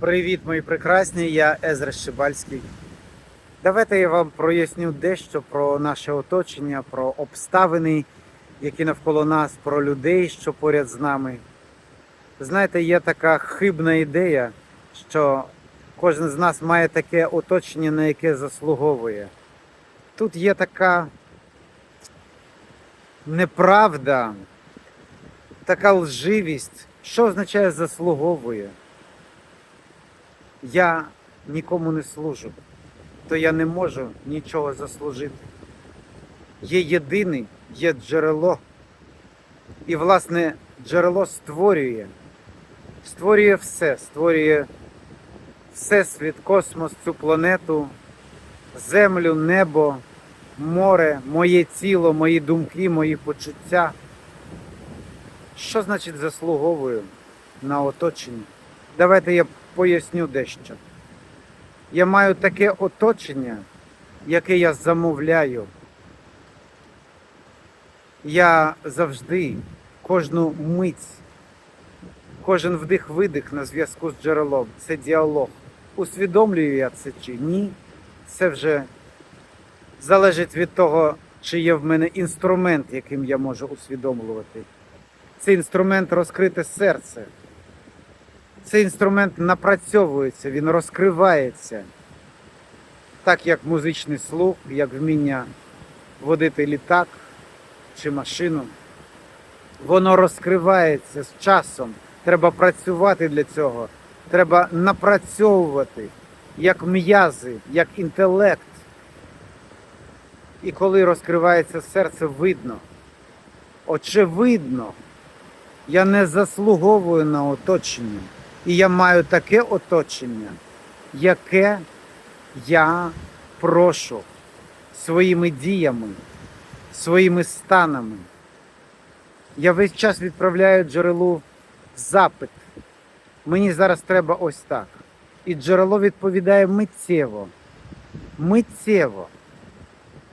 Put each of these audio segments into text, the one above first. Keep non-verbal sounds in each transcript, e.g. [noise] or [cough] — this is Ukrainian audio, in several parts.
Привіт, мої прекрасні, я Езра Щебальський. Давайте я вам проясню дещо про наше оточення, про обставини, які навколо нас, про людей, що поряд з нами. Знаєте, є така хибна ідея, що кожен з нас має таке оточення, на яке заслуговує. Тут є така неправда, така лживість. Що означає заслуговує? Я нікому не служу, то я не можу нічого заслужити. Є єдиний, є джерело. І, власне, джерело створює, створює все, створює всесвіт, космос, цю планету, землю, небо, море, моє тіло, мої думки, мої почуття. Що значить заслуговую на оточення? Давайте я поясню дещо. Я маю таке оточення, яке я замовляю. Я завжди, кожну мить, кожен вдих-видих на зв'язку з джерелом. Це діалог. Усвідомлюю я це чи ні. Це вже залежить від того, чи є в мене інструмент, яким я можу усвідомлювати. Цей інструмент розкрите серце. Цей інструмент напрацьовується, він розкривається. Так як музичний слух, як вміння водити літак чи машину. Воно розкривається з часом. Треба працювати для цього. Треба напрацьовувати як м'язи, як інтелект. І коли розкривається серце, видно. Очевидно, я не заслуговую на оточення. І я маю таке оточення, яке я прошу своїми діями, своїми станами. Я весь час відправляю джерелу запит. Мені зараз треба ось так. І джерело відповідає миттєво. Миттєво.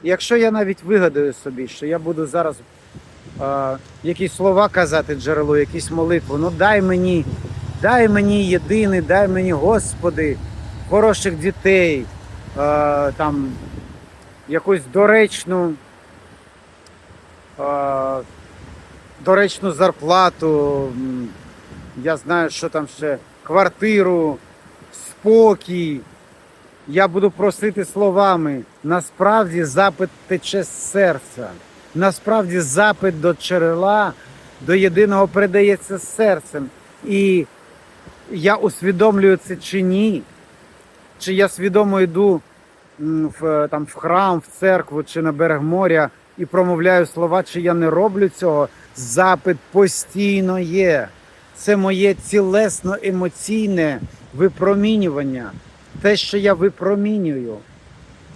Якщо я навіть вигадаю собі, що я буду зараз е, якісь слова казати джерелу, якісь молитви, ну дай мені Дай мені єдиний, дай мені, Господи, хороших дітей, е, там якусь доречну, е, доречну зарплату, я знаю, що там ще, квартиру, спокій. Я буду просити словами. Насправді запит тече з серця. Насправді запит до джерела, до єдиного передається з серцем. І я усвідомлюю це чи ні, чи я свідомо йду в, там, в храм, в церкву чи на берег моря і промовляю слова, чи я не роблю цього, запит постійно є. Це моє цілесно-емоційне випромінювання. Те, що я випромінюю,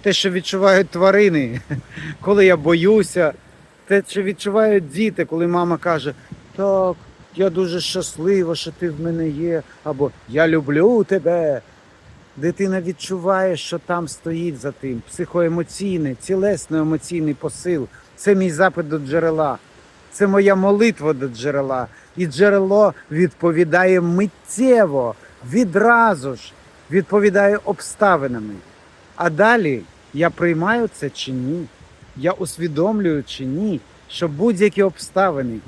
те, що відчувають тварини, [laughs] коли я боюся, те, що відчувають діти, коли мама каже, так, я дуже щаслива, що ти в мене є, або Я люблю тебе. Дитина відчуває, що там стоїть за тим. Психоемоційний, цілесно-емоційний посил. Це мій запит до джерела. Це моя молитва до джерела. І джерело відповідає миттєво, відразу ж, відповідає обставинами. А далі я приймаю це чи ні? Я усвідомлюю чи ні, що будь-які обставини,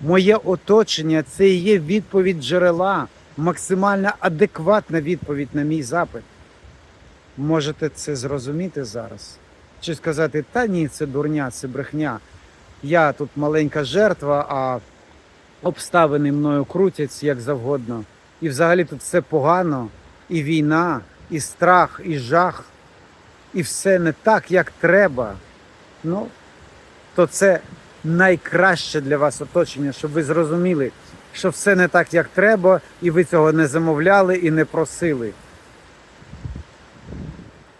Моє оточення це є відповідь джерела, максимально адекватна відповідь на мій запит. Можете це зрозуміти зараз? Чи сказати, та ні, це дурня, це брехня. Я тут маленька жертва, а обставини мною крутяться як завгодно. І взагалі тут все погано, і війна, і страх, і жах, і все не так, як треба. Ну, то це найкраще для вас оточення, щоб ви зрозуміли, що все не так, як треба, і ви цього не замовляли і не просили.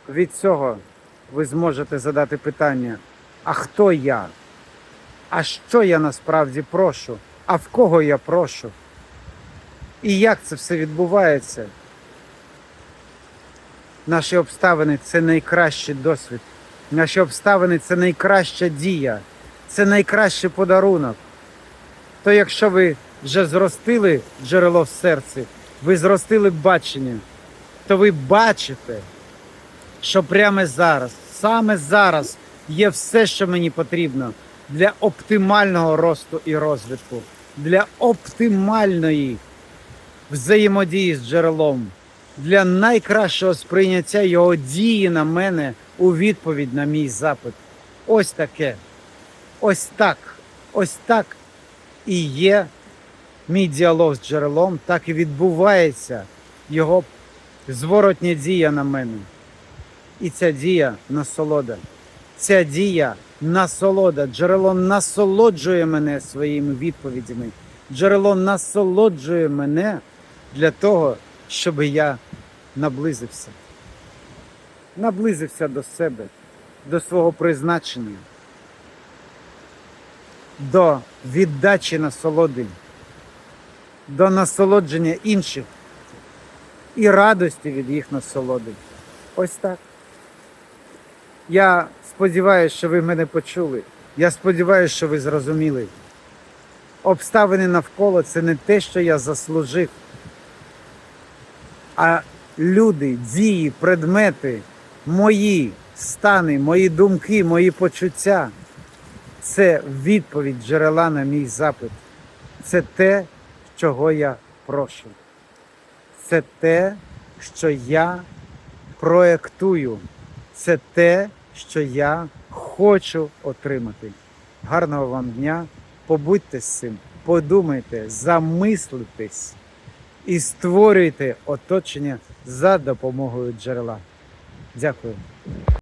Від цього ви зможете задати питання: а хто я? А що я насправді прошу? А в кого я прошу? І як це все відбувається? Наші обставини це найкращий досвід. Наші обставини це найкраща дія це найкращий подарунок. То якщо ви вже зростили джерело в серці, ви зростили бачення, то ви бачите, що прямо зараз, саме зараз є все, що мені потрібно для оптимального росту і розвитку, для оптимальної взаємодії з джерелом, для найкращого сприйняття його дії на мене у відповідь на мій запит. Ось таке. Ось так. Ось так і є мій діалог з джерелом, так і відбувається його зворотня дія на мене. І ця дія насолода. Ця дія насолода. Джерело насолоджує мене своїми відповідями. Джерело насолоджує мене для того, щоб я наблизився. Наблизився до себе, до свого призначення, до віддачі насолоди, до насолодження інших і радості від їх насолоди. Ось так. Я сподіваюся, що ви мене почули. Я сподіваюся, що ви зрозуміли. Обставини навколо це не те, що я заслужив, а люди, дії, предмети, мої стани, мої думки, мої почуття це відповідь джерела на мій запит. Це те, чого я прошу. Це те, що я проектую. Це те, що я хочу отримати. Гарного вам дня. Побудьте з цим, подумайте, замислитесь і створюйте оточення за допомогою джерела. Дякую.